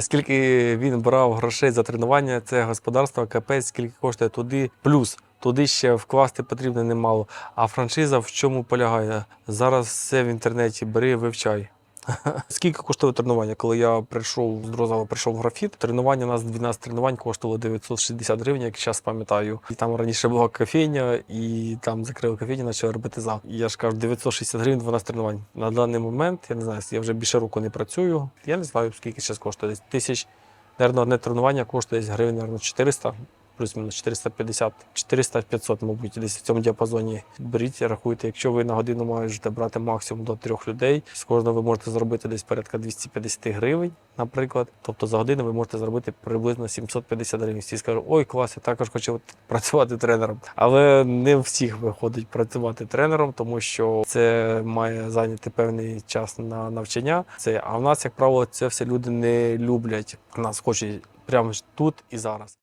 Скільки він брав грошей за тренування, це господарство, капець, скільки коштує туди. Плюс туди ще вкласти потрібно немало. А франшиза в чому полягає? Зараз все в інтернеті бери, вивчай. Скільки коштує тренування? Коли я прийшов з Дрозова, прийшов в графіт, тренування у нас 12 тренувань коштувало 960 гривень, як зараз пам'ятаю. І там раніше була кофейня, і там закрили кофейню, почали робити зал. І я ж кажу, 960 гривень 12 тренувань. На даний момент, я не знаю, я вже більше року не працюю. Я не знаю, скільки зараз коштує. Десь тисяч, Наверно, одне тренування коштує десь гривень, наверно, 400, плюс-мінус 450, 400-500, мабуть, десь в цьому діапазоні. Беріть, рахуйте, якщо ви на годину можете брати максимум до трьох людей, з кожного ви можете зробити десь порядка 250 гривень, наприклад. Тобто за годину ви можете зробити приблизно 750 гривень. Всі скажуть, ой, клас, я також хочу працювати тренером. Але не всіх виходить працювати тренером, тому що це має зайняти певний час на навчання. Це, а в нас, як правило, це все люди не люблять. Нас хочуть прямо тут і зараз.